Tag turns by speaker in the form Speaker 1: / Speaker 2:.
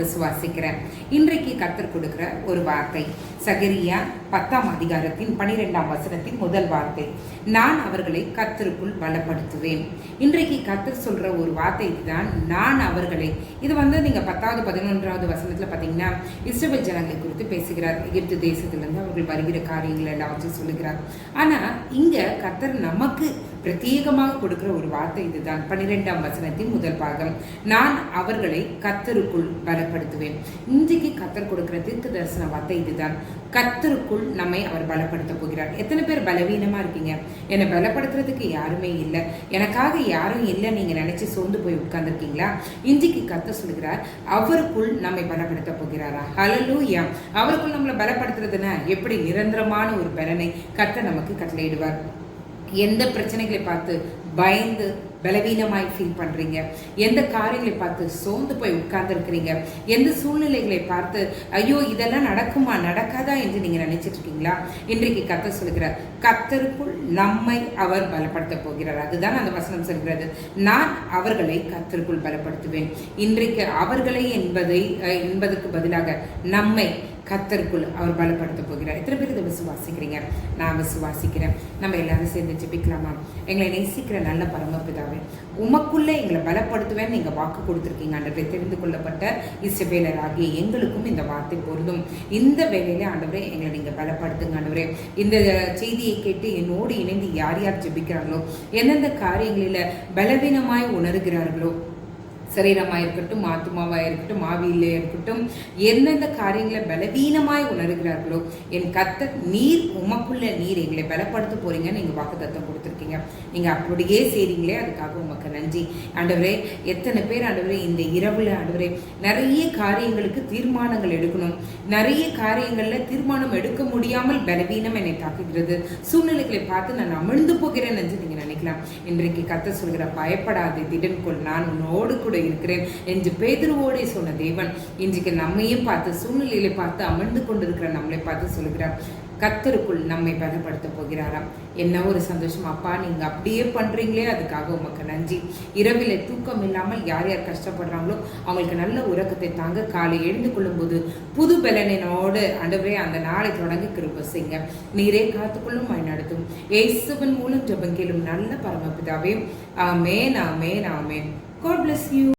Speaker 1: விசுவாசிக்கிறேன். இன்றைக்கு கத்தர் கொடுக்கிற ஒரு வார்த்தை சகரியா பத்தாம் அதிகாரத்தின் பனிரெண்டாம் வசனத்தின் முதல் வார்த்தை. நான் அவர்களை கத்தருக்குள் பலப்படுத்துவேன். இன்றைக்கு கத்தர் சொல்ற ஒரு வார்த்தை இதுதான். நான் அவர்களை இது வந்து நீங்கள் பத்தாவது பதினொன்றாவது வசனத்தில் பார்த்தீங்கன்னா இஸ்ரவேல் ஜனங்களை குறித்து பேசுகிறார். எகிப்து தேசத்திலிருந்து அவர்கள் வருகிற காரியங்கள் எல்லாம் வச்சு சொல்லுகிறார். ஆனா இங்க கத்தர் நமக்கு பிரத்யேகமாக கொடுக்கிற ஒரு வார்த்தை இதுதான். பன்னிரெண்டாம் வசனத்தின் முதல் பாகம். நான் அவர்களை கத்தருக்குள் பலப்படுத்துவேன். இன்றைக்கு கத்தர் கொடுக்கிற தீர்க்க தரிசன வார்த்தை இதுதான். கத்தருக்குள் நம்மை அவர் பலப்படுத்த போகிறார். எத்தனை பேர் பலவீனமா இருக்கீங்க? என்னை பலப்படுத்துறதுக்கு யாருமே இல்லை. எனக்காக யாரும் இல்லை. நீங்க நினைச்சு சோர்ந்து போய் உட்கார்ந்துருக்கீங்களா? இன்றைக்கு கத்த சொல்கிறார் அவருக்குள் நம்மை பலப்படுத்த போகிறாரா? ஹலலூயா அவருக்குள் நம்மளை பலப்படுத்துறதுன்னா எப்படி நிரந்தரமான ஒரு பலனை கத்த நமக்கு கட்டளையிடுவார். எந்த பிரச்சனைகளை பார்த்து பயந்து பலவீனமாய் ஃபீல் பண்ணுறீங்க எந்த காரியங்களை பார்த்து சோர்ந்து போய் உட்கார்ந்துருக்கிறீங்க? எந்த சூழ்நிலைகளை பார்த்து ஐயோ இதெல்லாம் நடக்குமா நடக்காதா? என்று நீங்கள் நினச்சிட்டு இருக்கீங்களா? இன்றைக்கு கத்தர் சொல்கிறார் கத்தருக்குள் நம்மை அவர் பலப்படுத்த போகிறார். அதுதான் அந்த வசனம் சொல்கிறது. நான் அவர்களை கத்தருக்குள் பலப்படுத்துவேன். இன்றைக்கு அவர்களை என்பதை என்பதற்கு பதிலாக நம்மை கத்தருக்குள் அவர் பலப்படுத்த போகிறார். எத்தனை பேர் இதை விசுவாசிக்கிறீங்க? நான் விசுவாசிக்கிறேன். நம்ம எல்லாரும் சேர்ந்து ஜெபிக்கலாமா? எங்களை நேசிக்கிற நல்ல பரமபிதாவே உமக்குள்ளே எங்களை பலப்படுத்துவேன் நீங்கள் வாக்கு கொடுத்துருக்கீங்க. ஆண்டவரை தெரிந்து கொள்ளப்பட்ட இசபேலர் ஆகிய எங்களுக்கும் இந்த வார்த்தை பொருந்தும். இந்த வேலையில ஆண்டவரே எங்களை நீங்கள் பலப்படுத்துங்க ஆண்டவரே. இந்த செய்தியை கேட்டு என்னோடு இணைந்து யார் யார் ஜெபிக்கிறாங்களோ எந்தெந்த காரியங்களில் பலவீனமாய் உணர்கிறார்களோ சரீரமாக இருக்கட்டும் ஆத்மாவாக இருக்கட்டும் ஆவியிலே இருக்கட்டும் எந்தெந்த காரியங்களை பலவீனமாய் உணர்கிறார்களோ என் கத்த நீர் உமக்குள்ள நீர் எங்களை பலப்படுத்த போகிறீங்கன்னு எங்கள் வாக்கு தத்தம் கொடுத்துருக்கீங்க நீங்க அப்படியே செய்கிறீங்களே அதுக்காக உமக்கு நன்றி. ஆண்டவரே எத்தனை பேர் ஆண்டவரே இந்த இரவுல ஆண்டவரே நிறைய காரியங்களுக்கு தீர்மானங்கள் எடுக்கணும். நிறைய காரியங்கள்ல தீர்மானம் எடுக்க முடியாமல் பலவீனம் என்னை தாக்குகிறது. சூழ்நிலைகளை பார்த்து நான் அமிழ்ந்து போகிறேன் என்று நீங்க நினைக்கலாம். இன்றைக்கு கத்த சொல்கிற பயப்படாத திடன் கொள் நான் உன்னோடு கூட இருக்கிறேன் என்று பேதுருவோடே சொன்ன தேவன் இன்றைக்கு நம்மையும் பார்த்து சூழ்நிலைகளை பார்த்து அமர்ந்து கொண்டிருக்கிற நம்மளை பார்த்து சொல்கிறார். கத்தருக்குள் நம்மை பதப்படுத்த போகிறாராம். என்ன ஒரு சந்தோஷம். அப்பா நீங்க அப்படியே பண்றீங்களே அதுக்காக உமக்கு நன்றி. இரவில் தூக்கம் இல்லாமல் யார் யார் கஷ்டப்படுறாங்களோ அவங்களுக்கு நல்ல உறக்கத்தை தாங்க காலை எழுந்து கொள்ளும்போது புது பலனினோடு அண்டவரே அந்த நாளை தொடங்கி கிருப செய்யுங்க. நீரே காத்துக்கொள்ளும் வழி நடத்தும். ஏசுவன் மூலம் ஜபங்கிலும் நல்ல பரமபிதாவே. ஆமேன் ஆமேன் ஆமேன். God bless you.